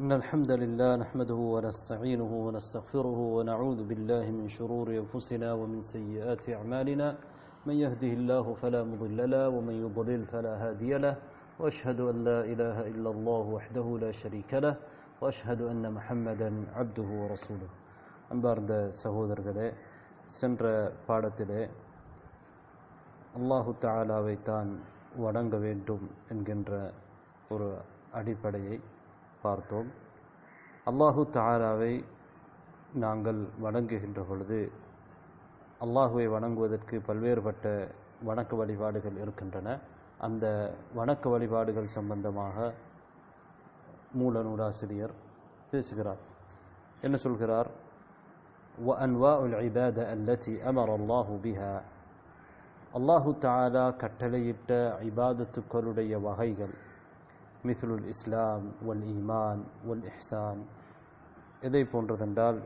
إن الحمد لله نحمده ونستعينه ونستغفره ونعوذ بالله من شرور أنفسنا ومن سيئات أعمالنا. من يهده الله فلا مضل له ومن يضلل فلا هادي له. وأشهد أن لا إله إلا الله وحده لا شريك له. وأشهد أن محمدا عبده ورسوله. أنبارد سهودر قدي சென்ற பாடத்திலே அல்லாஹு தாலாவை தான் வணங்க வேண்டும் என்கின்ற ஒரு அடிப்படையை பார்த்தோம் அல்லாஹு தாலாவை நாங்கள் வணங்குகின்ற பொழுது அல்லாஹுவை வணங்குவதற்கு பல்வேறுபட்ட வணக்க வழிபாடுகள் இருக்கின்றன அந்த வணக்க வழிபாடுகள் சம்பந்தமாக மூல நூலாசிரியர் பேசுகிறார் என்ன சொல்கிறார் وأنواع العبادة التي أمر الله بها அல்லாஹு தாலா கட்டளையிட்ட இபாதத்துக்களுடைய வகைகள் மிஸ்லுல் இஸ்லாம் வல் ஈமான் வல் இஹ்சான். எதை போன்றதென்றால்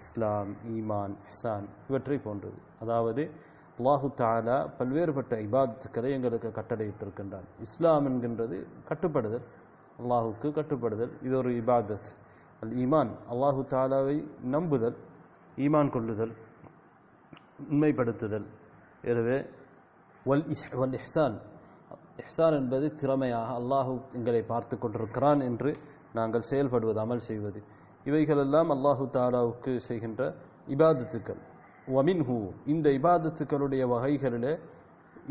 இஸ்லாம் ஈமான் இஹ்சான் இவற்றை போன்றது. அதாவது அல்லாஹு தாலா பல்வேறுபட்ட இபாதத்துக்களை எங்களுக்கு கட்டளையிட்டிருக்கின்றான். இஸ்லாம் என்கின்றது கட்டுப்படுதல் அல்லாஹுக்கு கட்டுப்படுதல். இது ஒரு இபாதத். அல் ஈமான் அல்லாஹு தாலாவை நம்புதல் ஈமான் கொள்ளுதல் உண்மைப்படுத்துதல். எனவே வல் இஸ் வல் இஹ்சான் இஹ்சான் என்பது திறமையாக அல்லாஹு எங்களை பார்த்து கொண்டிருக்கிறான் என்று நாங்கள் செயல்படுவது அமல் செய்வது. இவைகளெல்லாம் அல்லாஹு தாலாவுக்கு செய்கின்ற இபாதத்துக்கள். வமின்ஹூ இந்த இபாதத்துக்களுடைய வகைகளிலே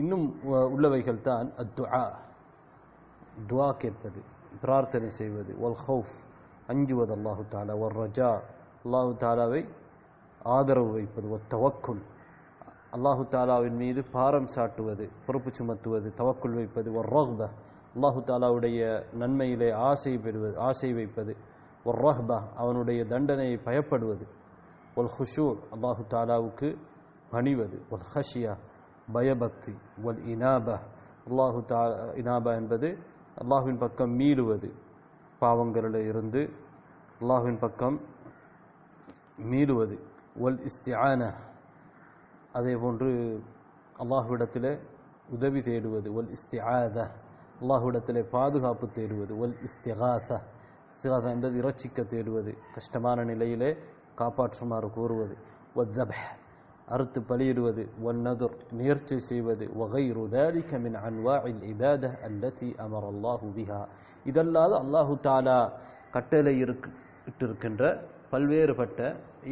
இன்னும் உள்ளவைகள் தான் அத்வா துவா கேட்பது பிரார்த்தனை செய்வது. ஒல் ஹவுஃப் அஞ்சுவது அல்லாஹு தாலா. ஒரு ரஜா அல்லாஹு தாலாவை ஆதரவு வைப்பது. ஒரு தவக்குள் அல்லாஹு தாலாவின் மீது பாரம் சாட்டுவது பொறுப்பு சுமத்துவது தவக்குள் வைப்பது ஒரு ரஹ்ப. அல்லாஹு தாலாவுடைய நன்மையிலே ஆசை பெறுவது ஆசை வைப்பது. ஒரு ரஹ்பா அவனுடைய தண்டனையை பயப்படுவது. ஒல் ஹுஷூர் அல்லாஹு தாலாவுக்கு பணிவது. ஒல் ஹஷியா பயபக்தி. ஒல் இனாபா அல்லாஹு தா இனாபா என்பது அல்லாஹுவின் பக்கம் மீளுவது. பாவங்களில் இருந்து அல்லாஹுவின் பக்கம் மீளுவது. ஒல் இஸ்தியான அதே போன்று அல்லாஹுவிடத்தில் உதவி தேடுவது ஒல் இஸ்திஆத. அல்லாஹுவிடத்தில் பாதுகாப்பு தேடுவது ஒல் இஸ்திகாச இஸ்திகாசா என்பது இறைச்சிக்க தேடுவது கஷ்டமான நிலையிலே காப்பாற்றுமாறு கூறுவது. ஒத்தப அறுத்து பலியிடுவது. ஒன்னதுர் நேர்ச்சி செய்வது. வகைரு தாலிக மின் அன்வா இல் இபாத அல்லத்தி அமர் அல்லாஹு பிஹா. இதல்லாது அல்லாஹு தாலா கட்டளை இருக்கு இட்டிருக்கின்ற பல்வேறுபட்ட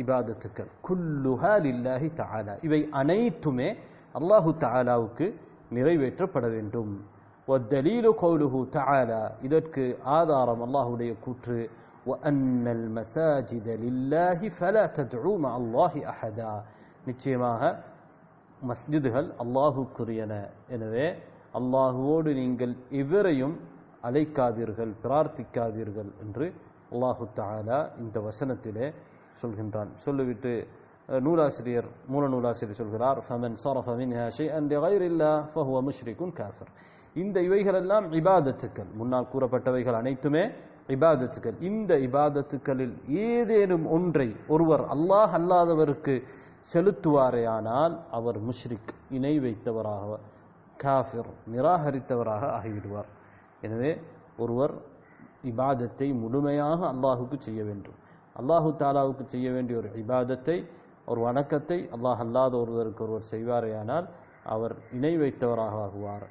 இபாதத்துக்கள் குல்லுஹா லில்லாஹி தஆலா இவை அனைத்துமே அல்லாஹு தஆலாவுக்கு நிறைவேற்றப்பட வேண்டும் والدليل قوله تعالى இதற்கு ஆதாரம் அல்லாஹ்வுடைய கூற்று وأن المساجد لله فلا تدعوا مع الله أحدا நிச்சயமாக மஸ்ஜிதுகள் அல்லாஹுக்குரியன எனவே அல்லாஹுவோடு நீங்கள் எவரையும் அழைக்காதீர்கள் பிரார்த்திக்காதீர்கள் என்று அல்லாஹு தாலா இந்த வசனத்திலே சொல்கின்றான். சொல்லிவிட்டு நூலாசிரியர் மூல நூலாசிரியர் சொல்கிறார் ஃபமன் சரஃப மின்ஹா அண்ட் இல்லா ஃபஹுவ முஷ்ரிகுன் காஃபிர். இந்த இவைகளெல்லாம் இபாதத்துக்கள். முன்னால் கூறப்பட்டவைகள் அனைத்துமே இபாதத்துக்கள். இந்த இபாதத்துக்களில் ஏதேனும் ஒன்றை ஒருவர் அல்லாஹ் அல்லாதவருக்கு செலுத்துவாரேயானால் அவர் முஷ்ரிக் இணை வைத்தவராக காஃபிர் நிராகரித்தவராக ஆகிவிடுவார். எனவே ஒருவர் இபாதத்தை முழுமையாக அல்லாஹுக்கு செய்ய வேண்டும் அல்லாஹு தாலாவுக்கு செய்ய வேண்டிய ஒரு இபாதத்தை ஒரு வணக்கத்தை அல்லாஹ் அல்லாத ஒருவருக்கு ஒருவர் செய்வாரேயானால் அவர் இணை வைத்தவராக ஆகுவார்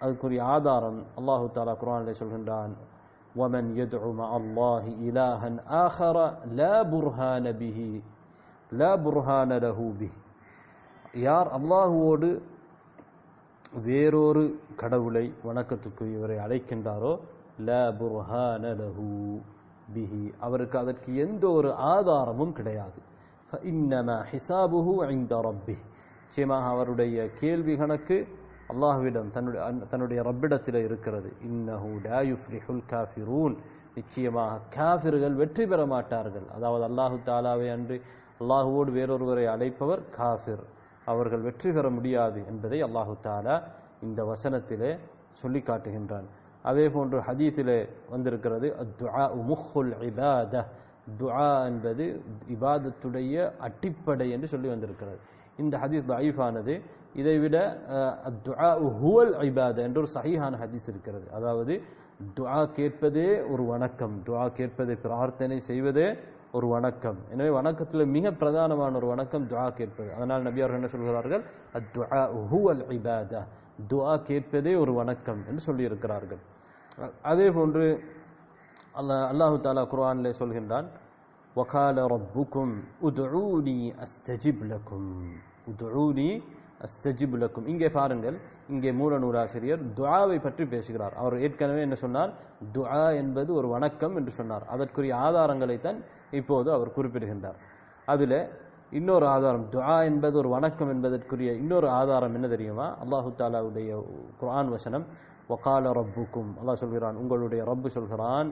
அதுக்குரிய ஆதாரம் அல்லாஹு தாலா குரானிலே சொல்கின்றான் ومن يدعو مع الله إلها آخر لا برهان به لا برهان له به யார் அல்லாஹுவோடு வேறொரு கடவுளை வணக்கத்துக்குரியவரை அழைக்கின்றாரோ ல புர்ஹான லஹு பிஹி. அவருக்கு அதற்கு எந்த ஒரு ஆதாரமும் கிடையாது. இன்னம ஹிசாபுஹு ஐந்த ரப்பி நிச்சயமாக அவருடைய கேள்வி கணக்கு அல்லாஹுவிடம் தன்னுடைய தன்னுடைய ரப்பிடத்தில் இருக்கிறது. இன்னஹு லா காஃபிரூன். நிச்சயமாக காஃபிர்கள் வெற்றி பெற மாட்டார்கள். அதாவது அல்லாஹு தாலாவை அன்று அல்லாஹுவோடு வேறொருவரை அழைப்பவர் காஃபிர். அவர்கள் வெற்றி பெற முடியாது என்பதை அல்லாஹு தாலா இந்த வசனத்திலே சொல்லி காட்டுகின்றான் அதே போன்று ஹதீத்திலே வந்திருக்கிறது துஆ முஹுல் இபாத. துஆ என்பது இபாதத்துடைய அட்டிப்படை என்று சொல்லி வந்திருக்கிறது. இந்த ஹதீஸ் தயீஃபானது. இதைவிட துஆ ஹுவல் இபாத என்று ஒரு சஹீஹான ஹதீஸ் இருக்கிறது. அதாவது துஆ கேட்பதே ஒரு வணக்கம். துஆ கேட்பது பிரார்த்தனை செய்வதே ஒரு வணக்கம். எனவே வணக்கத்தில் மிக பிரதானமான ஒரு வணக்கம் துஆ கேட்பது. அதனால் நபியார்கள் என்ன சொல்கிறார்கள்? அத்துஆ ஹுவல் இபாதா. துஆ கேட்பதே ஒரு வணக்கம் என்று சொல்லியிருக்கிறார்கள். அதே போன்று அல்லா அல்லாஹு தாலா குர்ஆனில் சொல்கின்றான் வகால ரப்புக்கும் உதூனி அஸ்தஜிப்லக்கும் உதூனி அஸ்தஜிபுலக்கும் இங்கே பாருங்கள் இங்கே மூலநூல் ஆசிரியர் துவாவை பற்றி பேசுகிறார். அவர் ஏற்கனவே என்ன சொன்னார்? துவா என்பது ஒரு வணக்கம் என்று சொன்னார். அதற்குரிய ஆதாரங்களைத்தான் இப்போது அவர் குறிப்பிடுகின்றார். அதில் இன்னொரு ஆதாரம் துவா என்பது ஒரு வணக்கம் என்பதற்குரிய இன்னொரு ஆதாரம் என்ன தெரியுமா? அல்லாஹு தாலாவுடைய குரான் வசனம் ஒகால ரப்புக்கும் அல்லாஹ் சொல்கிறான் உங்களுடைய ரப்பு சொல்கிறான்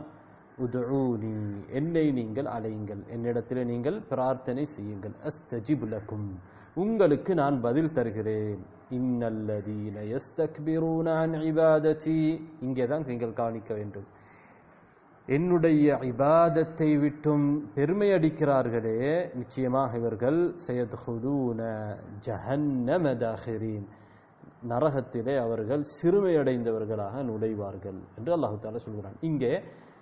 உதூனி என்னை நீங்கள் அலையுங்கள். என்னிடத்தில் நீங்கள் பிரார்த்தனை செய்யுங்கள். அஸ்தஜிபுலக்கும் உங்களுக்கு நான் பதில் தருகிறேன். இன்னல்லதீன எஸ்தக்பிரூனான் அன் இங்கே தான் நீங்கள் கவனிக்க வேண்டும். என்னுடைய இபாதத்தை விட்டும் பெருமை அடிக்கிறார்களே நிச்சயமாக இவர்கள் சயத்ஹுலூன ஜஹன்னம தாஹிரீன். நரகத்திலே அவர்கள் சிறுமையடைந்தவர்களாக நுழைவார்கள் என்று அல்லாஹு தாலா சொல்கிறான். இங்கே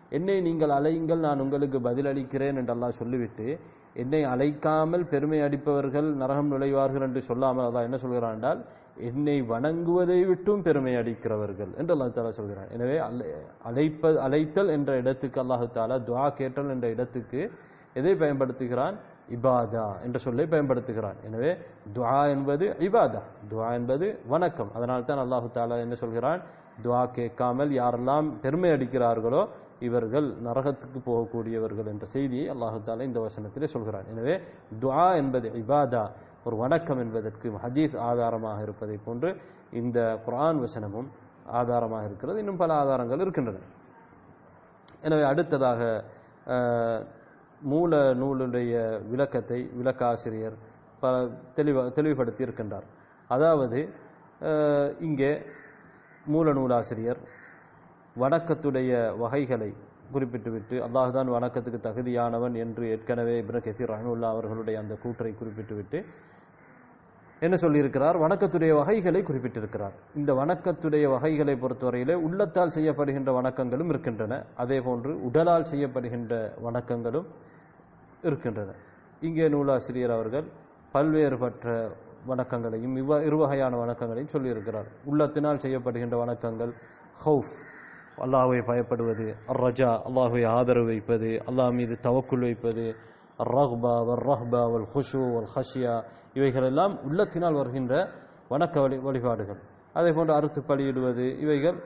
என்னை நீங்கள் அலையுங்கள் நான் உங்களுக்கு பதிலளிக்கிறேன் என்று அல்லாஹ் சொல்லிவிட்டு என்னை அழைக்காமல் பெருமை அடிப்பவர்கள் நரகம் நுழைவார்கள் என்று சொல்லாமல் அல்லாஹ் என்ன சொல்கிறான் என்றால் என்னை வணங்குவதை விட்டும் பெருமை அடிக்கிறவர்கள் என்று அல்லாஹு தாலா சொல்கிறான். எனவே அலை- அழைப்ப அழைத்தல் என்ற இடத்துக்கு அல்லாஹு தாலா துவா கேட்டல் என்ற இடத்துக்கு எதை பயன்படுத்துகிறான்? இபாதா என்ற சொல்லை பயன்படுத்துகிறார். எனவே துவா என்பது இபாதா. துவா என்பது வணக்கம். அதனால் தான் அல்லாஹு தாலா என்ன சொல்கிறான்? துவா கேட்காமல் யாரெல்லாம் பெருமை அடிக்கிறார்களோ இவர்கள் நரகத்துக்கு போகக்கூடியவர்கள் என்ற செய்தியை அல்லாஹு தாலா இந்த வசனத்திலே சொல்கிறான். எனவே துவா என்பது இபாதா ஒரு வணக்கம் என்பதற்கு ஹதீஸ் ஆதாரமாக இருப்பதை போன்று இந்த குரான் வசனமும் ஆதாரமாக இருக்கிறது. இன்னும் பல ஆதாரங்கள் இருக்கின்றன. எனவே அடுத்ததாக மூல நூலுடைய விளக்கத்தை விளக்காசிரியர் பல தெளிவ தெளிவுபடுத்தி இருக்கின்றார் அதாவது இங்கே மூல நூலாசிரியர் வணக்கத்துடைய வகைகளை குறிப்பிட்டுவிட்டு அல்லாஹுதான் வணக்கத்துக்கு தகுதியானவன் என்று ஏற்கனவே இப்ன கசீர் அவர்களுடைய அந்த கூற்றை குறிப்பிட்டுவிட்டு என்ன சொல்லியிருக்கிறார்? வணக்கத்துடைய வகைகளை குறிப்பிட்டிருக்கிறார். இந்த வணக்கத்துடைய வகைகளை பொறுத்தவரையிலே உள்ளத்தால் செய்யப்படுகின்ற வணக்கங்களும் இருக்கின்றன. அதே போன்று உடலால் செய்யப்படுகின்ற வணக்கங்களும் இருக்கின்றன. இங்கே நூலாசிரியர் அவர்கள் பல்வேறுபட்ட வணக்கங்களையும் இவ்வ இருவகையான வணக்கங்களையும் சொல்லியிருக்கிறார். உள்ளத்தினால் செய்யப்படுகின்ற வணக்கங்கள் ஹவுஃப் அல்லாஹை பயப்படுவது ரஜா அல்லாஹுவை ஆதரவு வைப்பது அல்லாஹ் மீது தவக்குள் வைப்பது ரஹ்பா வல் ரஹ்பா வல் ஹுஷு வல் ஹஷியா இவைகளெல்லாம் உள்ளத்தினால் வருகின்ற வணக்க வழி வழிபாடுகள். அதே போன்று அறுத்து பலியிடுவது இவைகள்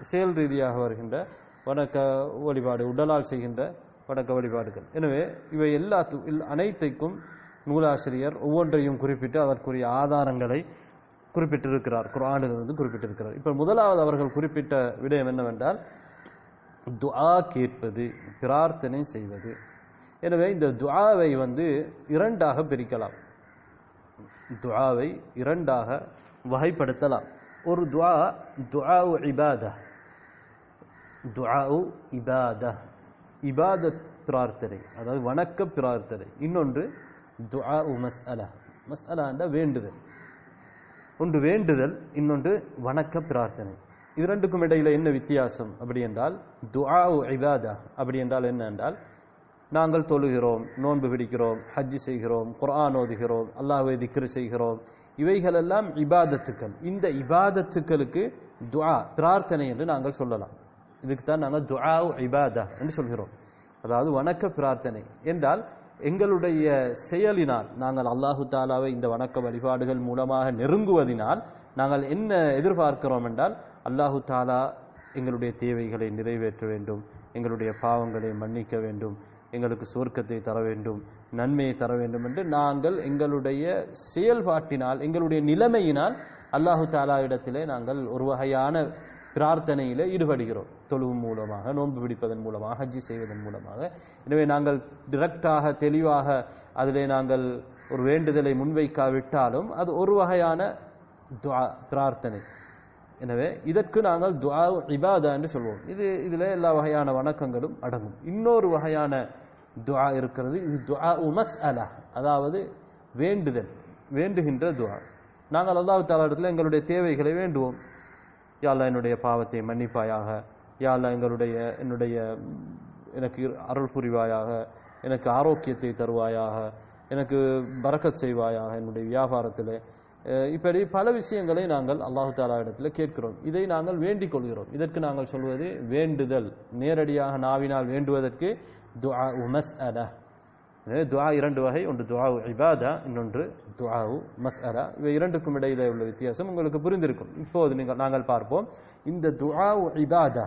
செயல் ரீதியாக வருகின்ற வணக்க வழிபாடு உடலால் செய்கின்ற வணக்க வழிபாடுகள். எனவே இவை எல்லாத்து இல்- அனைத்தைக்கும் நூலாசிரியர் ஒவ்வொன்றையும் குறிப்பிட்டு அதற்குரிய ஆதாரங்களை குறிப்பிட்டிருக்கிறார். குரானிலிருந்து குறிப்பிட்டிருக்கிறார். இப்போ முதலாவது அவர்கள் குறிப்பிட்ட விடயம் என்னவென்றால் துஆ கேட்பது பிரார்த்தனை செய்வது. எனவே இந்த துஆவை வந்து இரண்டாக பிரிக்கலாம். துஆவை இரண்டாக வகைப்படுத்தலாம். ஒரு துஆ துஆ இபாதா. துஆ இபாதா. இபாத பிரார்த்தனை அதாவது வணக்க பிரார்த்தனை. இன்னொன்று துஆ மஸ்அலா. மஸ் என்ற வேண்டுதல். ஒன்று வேண்டுதல் இன்னொன்று வணக்க பிரார்த்தனை. இது ரெண்டுக்கும் இடையில் என்ன வித்தியாசம்? அப்படி என்றால் துஆ இபாதா. அப்படி என்றால் என்ன என்றால் நாங்கள் தொழுகிறோம் நோன்பு பிடிக்கிறோம் ஹஜ் செய்கிறோம் குர்ஆன் ஓதுகிறோம் அல்லாஹ்வை திக்ரு செய்கிறோம். இவைகளெல்லாம் இபாதத்துக்கள். இந்த இபாதத்துக்களுக்கு துஆ பிரார்த்தனை என்று நாங்கள் சொல்லலாம். இதுக்கு தான் நாங்கள் துஆ இபாதா என்று சொல்கிறோம். அதாவது வணக்க பிரார்த்தனை. என்றால் எங்களுடைய செயலினால் நாங்கள் அல்லாஹு தாலாவை இந்த வணக்க வழிபாடுகள் மூலமாக நெருங்குவதினால் நாங்கள் என்ன எதிர்பார்க்கிறோம் என்றால் அல்லாஹு தாலா எங்களுடைய தேவைகளை நிறைவேற்ற வேண்டும் எங்களுடைய பாவங்களை மன்னிக்க வேண்டும் எங்களுக்கு சுவர்க்கத்தை தர வேண்டும் நன்மையை தர வேண்டும் என்று நாங்கள் எங்களுடைய செயல்பாட்டினால் எங்களுடைய நிலைமையினால் அல்லாஹு தாலா இடத்திலே நாங்கள் ஒரு வகையான பிரார்த்தனையிலே ஈடுபடுகிறோம். தொழுவு மூலமாக நோன்பு பிடிப்பதன் மூலமாக ஹஜ்ஜி செய்வதன் மூலமாக. எனவே நாங்கள் டிரெக்டாக தெளிவாக அதிலே நாங்கள் ஒரு வேண்டுதலை முன்வைக்காவிட்டாலும் அது ஒரு வகையான துவா பிரார்த்தனை. எனவே இதற்கு நாங்கள் துவா இபாதா என்று சொல்வோம். இது இதில் எல்லா வகையான வணக்கங்களும் அடங்கும். இன்னொரு வகையான துஆ இருக்கிறது. இது துஆ மஸ்அலா. அதாவது வேண்டுதல் வேண்டுகின்ற துஆ. நாங்கள் அல்லாஹு தாலா இடத்துல எங்களுடைய தேவைகளை வேண்டுவோம். யாழ்லா என்னுடைய பாவத்தை மன்னிப்பாயாக. யாழ்லா எங்களுடைய என்னுடைய எனக்கு அருள் புரிவாயாக. எனக்கு ஆரோக்கியத்தை தருவாயாக. எனக்கு பறக்கச் செய்வாயாக என்னுடைய வியாபாரத்தில். இப்படி பல விஷயங்களை நாங்கள் அல்லாஹு தாலா இடத்துல கேட்கிறோம். இதை நாங்கள் வேண்டிக் கொள்கிறோம். இதற்கு நாங்கள் சொல்வது வேண்டுதல். நேரடியாக நாவினால் வேண்டுவதற்கு துஆ மஸ்அலா. எனவே துஆ இரண்டு வகை. ஒன்று துஆ இபாதா இன்னொன்று துஆ மஸ்அலா. இவை இரண்டுக்கும் இடையிலே உள்ள வித்தியாசம் உங்களுக்கு புரிந்திருக்கும். இப்போது நீங்கள் நாங்கள் பார்ப்போம். இந்த துஆ இபாதா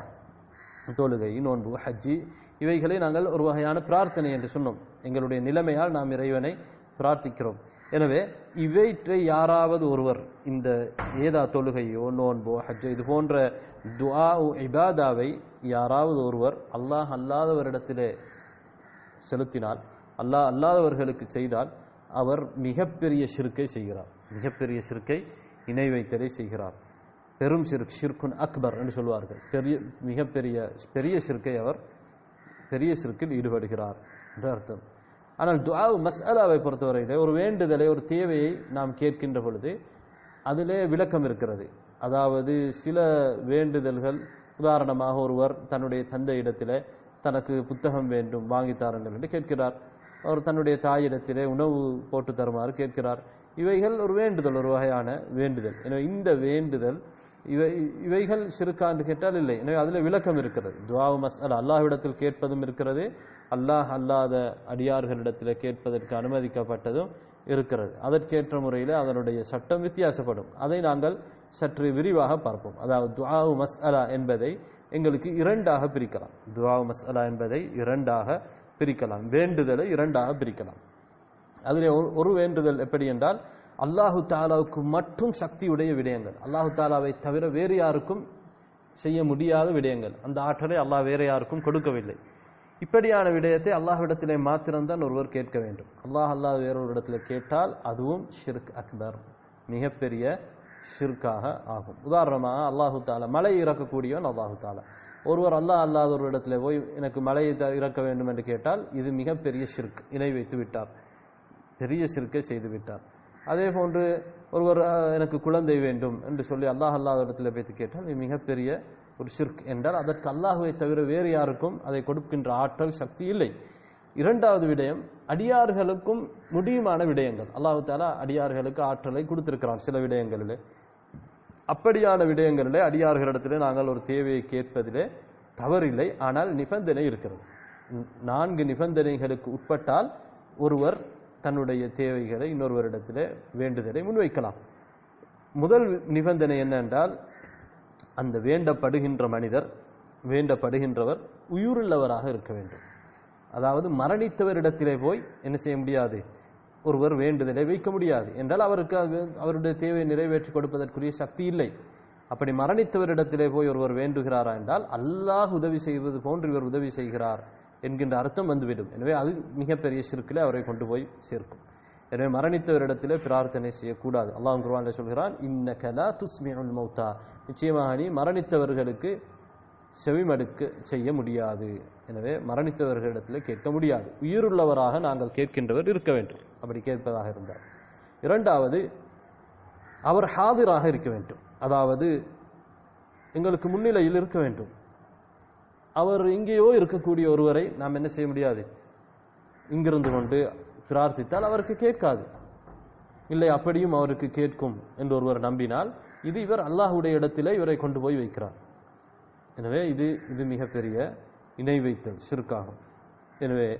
தொழுகை நோன்பு ஹஜ்ஜி இவைகளை நாங்கள் ஒரு வகையான பிரார்த்தனை என்று சொன்னோம். எங்களுடைய நிலைமையால் நாம் இறைவனை பிரார்த்திக்கிறோம். எனவே இவற்றை யாராவது ஒருவர் இந்த ஏதா தொழுகையோ நோன்போ ஹஜ்ஜோ இது போன்ற துஆ இபாதாவை யாராவது ஒருவர் அல்லாஹ் அல்லாதவரிடத்திலே செலுத்தினால் அல்லாஹ் அல்லாதவர்களுக்கு செய்தால் அவர் மிகப்பெரிய சிறுக்கை செய்கிறார். மிகப்பெரிய சிறுக்கை இணை வைத்தலை செய்கிறார். பெரும் சிறு ஷிர்குன் அக்பர் என்று சொல்வார்கள். பெரிய மிகப்பெரிய பெரிய சிறுக்கை அவர் பெரிய சிறுக்கில் ஈடுபடுகிறார் என்று அர்த்தம். ஆனால் துஆ மசாலாவை பொறுத்தவரையிலே ஒரு வேண்டுதலை ஒரு தேவையை நாம் கேட்கின்ற பொழுது அதிலே விளக்கம் இருக்கிறது. அதாவது சில வேண்டுதல்கள் உதாரணமாக ஒருவர் தன்னுடைய தந்தையிடத்திலே தனக்கு புத்தகம் வேண்டும் வாங்கி தாருங்கள் என்று கேட்கிறார். அவர் தன்னுடைய தாயிடத்திலே உணவு போட்டு தருமாறு கேட்கிறார். இவைகள் ஒரு வேண்டுதல் ஒரு வகையான வேண்டுதல். எனவே இந்த வேண்டுதல் இவை இவைகள் சிறுக்காண்டு கேட்டால் இல்லை. எனவே அதில் விளக்கம் இருக்கிறது. துவாவு அல்ல அல்லாஹ்விடத்தில் கேட்பதும் இருக்கிறது. அல்லாஹ் அல்லாத அடியார்களிடத்தில் கேட்பதற்கு அனுமதிக்கப்பட்டதும் இருக்கிறது. அதற்கேற்ற முறையில் அதனுடைய சட்டம் வித்தியாசப்படும். அதை நாங்கள் சற்று விரிவாக பார்ப்போம். அதாவது துவாவு மஸ்அலா என்பதை எங்களுக்கு இரண்டாக பிரிக்கலாம். துவா மசாலா என்பதை இரண்டாக பிரிக்கலாம். வேண்டுதலை இரண்டாக பிரிக்கலாம். அதிலே ஒரு- ஒரு வேண்டுதல் எப்படி என்றால் அல்லாஹு தாலாவுக்கு மட்டும் சக்தியுடைய விடயங்கள். அல்லாஹு தாலாவை தவிர வேறு யாருக்கும் செய்ய முடியாத விடயங்கள். அந்த ஆற்றலை அல்லாஹ் வேற யாருக்கும் கொடுக்கவில்லை. இப்படியான விடயத்தை அல்லாஹ்விடத்திலே மாத்திரம்தான் ஒருவர் கேட்க வேண்டும். அல்லாஹ் அல்லாஹ் வேறொரு இடத்துல கேட்டால் அதுவும் ஷிர்க் அக்பர். மிகப்பெரிய ஷிர்காக ஆகும். உதாரணமாக அல்லாஹு தாலா மழை இறக்கக்கூடியவன் அல்லாஹு தாலா ஒருவர் அல்லாஹ் அல்லாத ஒரு இடத்துல போய் எனக்கு மழையை த- இறக்க வேண்டும் என்று கேட்டால் இது மிகப்பெரிய ஷிர்க் இணை வைத்து விட்டார். பெரிய சிறுக்கை செய்து விட்டார். அதே போன்று ஒருவர் எனக்கு குழந்தை வேண்டும் என்று சொல்லி அல்லாஹ் அல்லாத இடத்துல போய்த்து கேட்டால் இது மிகப்பெரிய ஒரு ஷிர்க் என்றால் அதற்கு அல்லாஹுவை தவிர வேறு யாருக்கும் அதை கொடுக்கின்ற ஆற்றல் சக்தி இல்லை. இரண்டாவது விடயம் அடியார்களுக்கும் முடியுமான விடயங்கள். அல்லாஹு தாலா அடியார்களுக்கு ஆற்றலை கொடுத்திருக்கிறான் சில விடயங்களிலே. அப்படியான விடயங்களிலே அடியார்களிடத்திலே நாங்கள் ஒரு தேவையை கேட்பதிலே தவறில்லை ஆனால் நிபந்தனை இருக்கிறது. நான்கு நிபந்தனைகளுக்கு உட்பட்டால் ஒருவர் தன்னுடைய தேவைகளை இன்னொருவரிடத்திலே வேண்டுதலை முன்வைக்கலாம். முதல் நிபந்தனை என்னென்றால் அந்த வேண்டப்படுகின்ற மனிதர் வேண்டப்படுகின்றவர் உயிருள்ளவராக இருக்க வேண்டும். அதாவது மரணித்தவரிடத்திலே போய் என்ன செய்ய முடியாது? ஒருவர் வேண்டுதலை வைக்க முடியாது. என்றால் அவருக்கு அது அவருடைய தேவையை நிறைவேற்றி கொடுப்பதற்குரிய சக்தி இல்லை. அப்படி மரணித்தவரிடத்திலே போய் ஒருவர் வேண்டுகிறாரா என்றால் அல்லாஹ் உதவி செய்வது போன்று இவர் உதவி செய்கிறார் என்கின்ற அர்த்தம் வந்துவிடும். எனவே அது மிகப்பெரிய சிறுக்கிலே அவரை கொண்டு போய் சேர்க்கும். எனவே மரணித்தவரிடத்திலே பிரார்த்தனை செய்யக்கூடாது. அல்லாஹ் குர்ஆனில் சொல்கிறான் இன்ன கலா துஸ்மிஉல் மௌத்தா. நிச்சயமாக நீ மரணித்தவர்களுக்கு செவிமடுக்க செய்ய முடியாது. எனவே மரணித்தவர்களிடத்தில் கேட்க முடியாது. உயிருள்ளவராக நாங்கள் கேட்கின்றவர் இருக்க வேண்டும். அப்படி கேட்பதாக இருந்தார். இரண்டாவது அவர் ஹாதிராக இருக்க வேண்டும். அதாவது எங்களுக்கு முன்னிலையில் இருக்க வேண்டும். அவர் எங்கேயோ இருக்கக்கூடிய ஒருவரை நாம் என்ன செய்ய முடியாது? இங்கிருந்து கொண்டு பிரார்த்தித்தால் அவருக்கு கேட்காது. இல்லை அப்படியும் அவருக்கு கேட்கும் என்று ஒருவர் நம்பினால் இது இவர் அல்லாஹுடைய இடத்திலே இவரை கொண்டு போய் வைக்கிறார். எனவே இது இது மிகப்பெரிய இணை வைத்தல் சிறுக்காகும். எனவே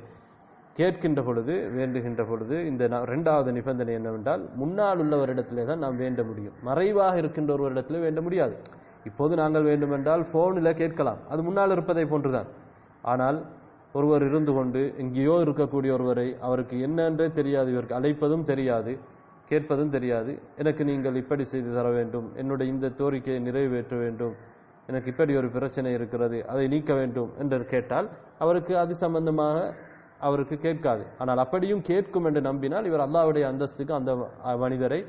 கேட்கின்ற பொழுது வேண்டுகின்ற பொழுது இந்த ந- இரண்டாவது நிபந்தனை என்னவென்றால் முன்னால் உள்ளவரிடத்திலே தான் நாம் வேண்ட முடியும். மறைவாக இருக்கின்ற ஒருவரிடத்திலே வேண்ட முடியாது. இப்போது நாங்கள் வேண்டுமென்றால் ஃபோனில் கேட்கலாம். அது முன்னால் இருப்பதை போன்றுதான். ஆனால் ஒருவர் இருந்து கொண்டு எங்கேயோ இருக்கக்கூடிய ஒருவரை அவருக்கு என்னென்றே தெரியாது இவருக்கு அழைப்பதும் தெரியாது கேட்பதும் தெரியாது. எனக்கு நீங்கள் இப்படி செய்து தர வேண்டும். என்னுடைய இந்த கோரிக்கையை நிறைவேற்ற வேண்டும். எனக்கு இப்படி ஒரு பிரச்சனை இருக்கிறது அதை நீக்க வேண்டும் என்று கேட்டால் அவருக்கு அது சம்பந்தமாக அவருக்கு கேட்காது. ஆனால் அப்படியும் கேட்கும் என்று நம்பினால் இவர் அல்லாவுடைய அந்தஸ்துக்கு அந்த மனிதரை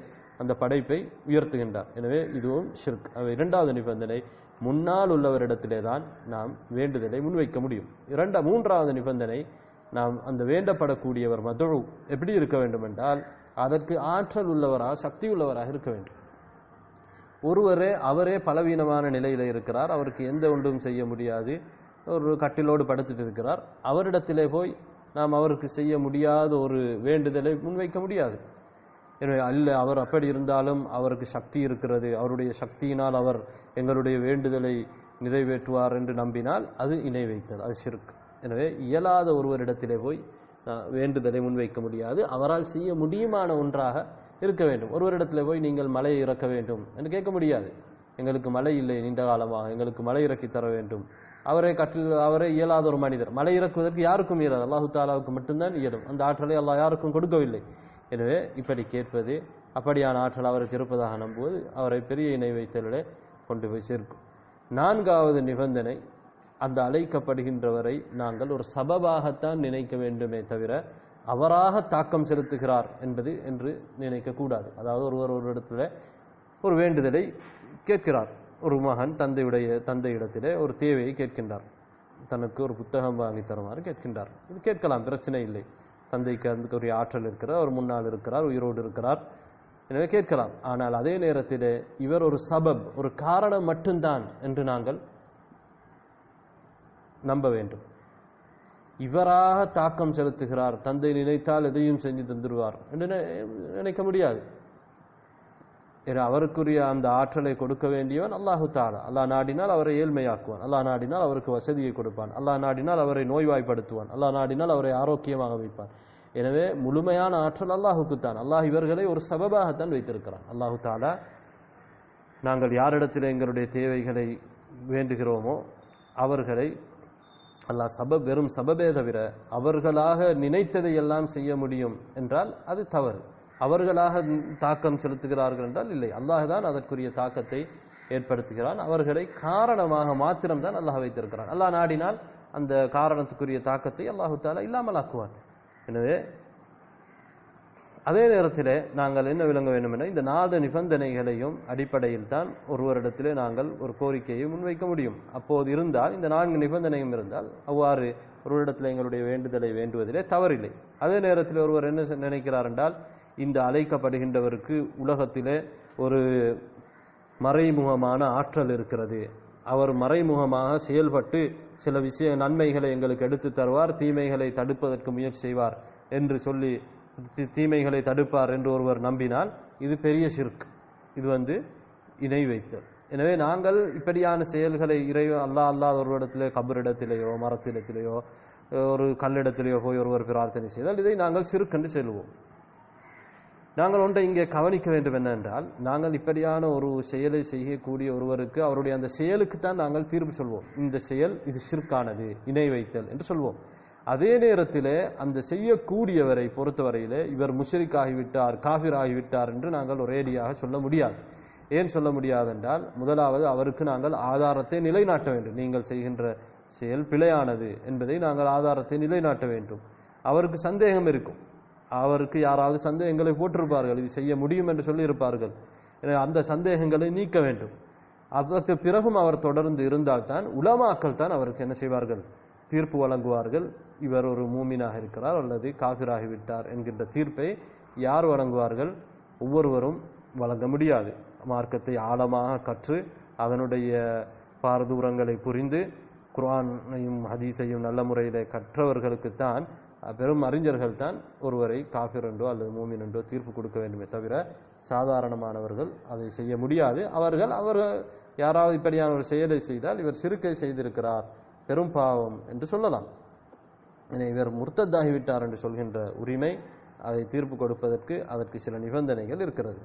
அந்த படைப்பை உயர்த்துகின்றார். எனவே இதுவும் ஷிர்க் இரண்டாவது நிபந்தனை முன்னால் உள்ளவரிடத்திலே தான் நாம் வேண்டுதலை முன்வைக்க முடியும். இரண்ட மூன்றாவது நிபந்தனை நாம் அந்த வேண்டப்படக்கூடியவர் மதுழு எப்படி இருக்க வேண்டும் என்றால் அதற்கு ஆற்றல் உள்ளவராக சக்தி உள்ளவராக இருக்க வேண்டும். ஒருவரே அவரே பலவீனமான நிலையில் இருக்கிறார். அவருக்கு எந்த ஒன்றும் செய்ய முடியாது. ஒரு கட்டிலோடு படுத்துட்டு இருக்கிறார். அவரிடத்திலே போய் நாம் அவருக்கு செய்ய முடியாத ஒரு வேண்டுதலை முன்வைக்க முடியாது. எனவே அல்ல அவர் அப்படி இருந்தாலும் அவருக்கு சக்தி இருக்கிறது. அவருடைய சக்தியினால் அவர் எங்களுடைய வேண்டுதலை நிறைவேற்றுவார் என்று நம்பினால் அது இணை வைத்தல் அது சிறுக்கு. எனவே இயலாத ஒருவரிடத்திலே போய் வேண்டுதலை முன்வைக்க முடியாது. அவரால் செய்ய முடியுமான ஒன்றாக இருக்க வேண்டும். ஒருவரிடத்துல போய் நீங்கள் மலையை இறக்க வேண்டும் என்று கேட்க முடியாது. எங்களுக்கு மழை இல்லை நீண்ட காலமாக. எங்களுக்கு மழை இறக்கி தர வேண்டும். அவரை கற்று அவரே இயலாத ஒரு மனிதர். மலை இறக்குவதற்கு யாருக்கும் இயலாது. அல்லாஹு தாலாவுக்கு மட்டும்தான் இயலும். அந்த ஆற்றலை அல்லாஹ் யாருக்கும் கொடுக்கவில்லை. எனவே இப்படி கேட்பது அப்படியான ஆற்றல் அவருக்கு இருப்பதாக நம்புவது அவரை பெரிய இணை வைத்தலிலே கொண்டு போய் சேர்க்கும். நான்காவது நிபந்தனை அந்த அழைக்கப்படுகின்றவரை நாங்கள் ஒரு சபபாகத்தான் நினைக்க வேண்டுமே தவிர அவராக தாக்கம் செலுத்துகிறார் என்பது என்று நினைக்கக்கூடாது. அதாவது ஒருவர் ஒரு இடத்துல ஒரு வேண்டுதலை கேட்கிறார். ஒரு மகன் தந்தையுடைய தந்தையிடத்திலே ஒரு தேவையை கேட்கின்றார். தனக்கு ஒரு புத்தகம் வாங்கி தருமாறு கேட்கின்றார். இது கேட்கலாம் பிரச்சனை இல்லை. தந்தைக்கு அதுக்கு ஒரு ஆற்றல் இருக்கிறார் அவர் முன்னால் இருக்கிறார் உயிரோடு இருக்கிறார். எனவே கேட்கலாம். ஆனால் அதே நேரத்தில் இவர் ஒரு சபப் ஒரு காரணம் மட்டும்தான் என்று நாங்கள் நம்ப வேண்டும். இவராக தாக்கம் செலுத்துகிறார். தந்தை நினைத்தால் எதையும் செஞ்சு தந்துடுவார். என்று நினைக்க முடியாது. அவருக்குரிய அந்த ஆற்றலை கொடுக்க வேண்டியவன் அல்லாஹு தாலா. அல்லாஹ் நாடினால் அவரை ஏழ்மையாக்குவான். அல்லாஹ் நாடினால் அவருக்கு வசதியை கொடுப்பான். அல்லாஹ் நாடினால் அவரை நோய்வாய்ப்படுத்துவான். அல்லாஹ் நாடினால் அவரை ஆரோக்கியமாக வைப்பான். எனவே முழுமையான ஆற்றல் அல்லாஹுக்குத்தான் அல்லாஹ் இவர்களை ஒரு சபபாகத்தான் வைத்திருக்கிறான். அல்லாஹு தாலா நாங்கள் யாரிடத்தில் எங்களுடைய தேவைகளை வேண்டுகிறோமோ அவர்களை அல்லாஹ் சபப் வெறும் சபபே தவிர அவர்களாக நினைத்ததை எல்லாம் செய்ய முடியும் என்றால் அது தவறு. அவர்களாக தாக்கம் செலுத்துகிறார்கள் என்றால் இல்லை. அல்லாஹ் தான் அதற்குரிய தாக்கத்தை ஏற்படுத்துகிறான். அவர்களை காரணமாக மாத்திரம்தான் அல்லாஹ் வைத்திருக்கிறான். அல்லாஹ் நாடினால் அந்த காரணத்துக்குரிய தாக்கத்தை அல்லாஹு தாலா இல்லாமல் ஆக்குவான். எனவே அதே நேரத்தில் நாங்கள் என்ன விளங்க வேண்டும் என இந்த நாத நிபந்தனைகளையும் அடிப்படையில் தான் ஒருவரிடத்திலே நாங்கள் ஒரு கோரிக்கையை முன்வைக்க முடியும். அப்போது இருந்தால் இந்த நான்கு நிபந்தனையும் இருந்தால் அவ்வாறு ஒருவரிடத்தில் எங்களுடைய வேண்டுதலை வேண்டுவதிலே தவறில்லை. அதே நேரத்தில் ஒருவர் என்ன நினைக்கிறார் என்றால் இந்த அழைக்கப்படுகின்றவருக்கு உலகத்திலே ஒரு மறைமுகமான ஆற்றல் இருக்கிறது. அவர் மறைமுகமாக செயல்பட்டு சில விஷய நன்மைகளை எங்களுக்கு எடுத்து தருவார் தீமைகளை தடுப்பதற்கு முயற்சி செய்வார் என்று சொல்லி தீமைகளை தடுப்பார் என்று ஒருவர் நம்பினால் இது பெரிய சிறுக்கு இது வந்து இணை வைத்தல். எனவே நாங்கள் இப்படியான செயல்களை இறை அல்லாஹ் அல்லாத ஒரு இடத்திலே கபரிடத்திலேயோ மரத்திடத்திலேயோ ஒரு கல்லிடத்திலேயோ போய் ஒருவர் பிரார்த்தனை செய்தால் இதை நாங்கள் சிறுக்கென்று செல்வோம் நாங்கள் ஒன்றை இங்கே கவனிக்க வேண்டும் என்னென்றால் நாங்கள் இப்படியான ஒரு செயலை செய்யக்கூடிய ஒருவருக்கு அவருடைய அந்த செயலுக்கு தான் நாங்கள் தீர்ப்பு சொல்வோம். இந்த செயல் இது ஷிர்கானது இணை வைத்தல் என்று சொல்வோம். அதே நேரத்திலே அந்த செய்யக்கூடியவரை பொறுத்தவரையிலே இவர் முஷரிக் ஆகிவிட்டார் காஃபிர் ஆகிவிட்டார் என்று நாங்கள் ஒரேடியாக சொல்ல முடியாது. ஏன் சொல்ல முடியாது என்றால் முதலாவது அவருக்கு நாங்கள் ஆதாரத்தை நிலைநாட்ட வேண்டும். நீங்கள் செய்கின்ற செயல் பிழையானது என்பதை நாங்கள் ஆதாரத்தை நிலைநாட்ட வேண்டும். அவருக்கு சந்தேகம் இருக்கும். அவருக்கு யாராவது சந்தேகங்களை போட்டிருப்பார்கள். இது செய்ய முடியும் என்று சொல்லியிருப்பார்கள். அந்த சந்தேகங்களை நீக்க வேண்டும். அதற்கு பிறகும் அவர் தொடர்ந்து இருந்தால்தான் உலமாக்கள் தான் அவருக்கு என்ன செய்வார்கள்? தீர்ப்பு வழங்குவார்கள். இவர் ஒரு மூமினாக இருக்கிறார் அல்லது காபிராகிவிட்டார் என்கின்ற தீர்ப்பை யார் வழங்குவார்கள்? ஒவ்வொருவரும் வழங்க முடியாது. மார்க்கத்தை ஆழமாக கற்று அதனுடைய பாரதூரங்களை புரிந்து குரானையும் ஹதீஸையும் நல்ல முறையில் கற்றவர்களுக்குத்தான் பெரும் அறிஞர்கள் தான் ஒருவரை காஃபிர் என்றோ அல்லது மூமின் என்றோ தீர்ப்பு கொடுக்க வேண்டுமே தவிர சாதாரணமானவர்கள் அதை செய்ய முடியாது. அவர்கள் அவர் யாராவது இப்படியான ஒரு செயலை செய்தால் இவர் சிறுக்கை செய்திருக்கிறார். பெரும் பாவம் என்று சொல்லலாம். இவர் முர்த்தத்தாகிவிட்டார் என்று சொல்கின்ற உரிமை அதை தீர்ப்பு கொடுப்பதற்கு அதற்கு சில நிபந்தனைகள் இருக்கிறது.